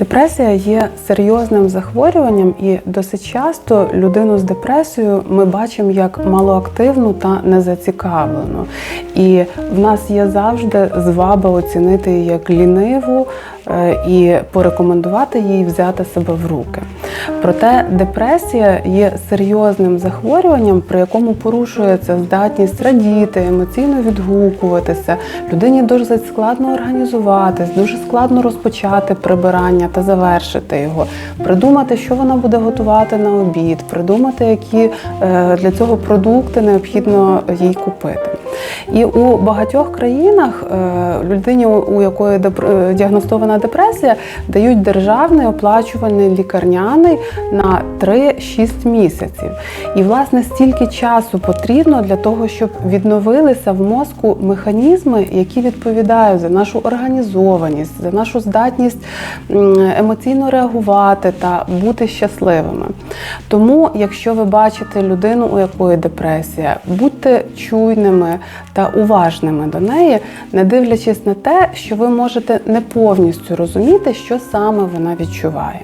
Депресія є серйозним захворюванням, і досить часто людину з депресією ми бачимо як малоактивну та незацікавлену. І в нас є завжди зваба оцінити її як ліниву е, і порекомендувати їй взяти себе в руки. Проте депресія є серйозним захворюванням, при якому порушується здатність радіти, емоційно відгукуватися. Людині дуже складно організуватись, дуже складно розпочати прибирання та завершити його, придумати, що вона буде готувати на обід, придумати, які е, для цього продукти необхідно їй купити. І у багатьох країнах е, людині, у якої е, діагностована депресія, дають державний оплачуваний лікарняний на 3-6 місяців. І власне стільки часу потрібно для того, щоб відновилися в мозку механізми, які відповідають за нашу організованість, за нашу здатність емоційно реагувати та бути щасливими. Тому, якщо ви бачите людину, у якої депресія, будьте чуйними та уважними до неї, не дивлячись на те, що ви можете не повністю розуміти, що саме вона відчуває.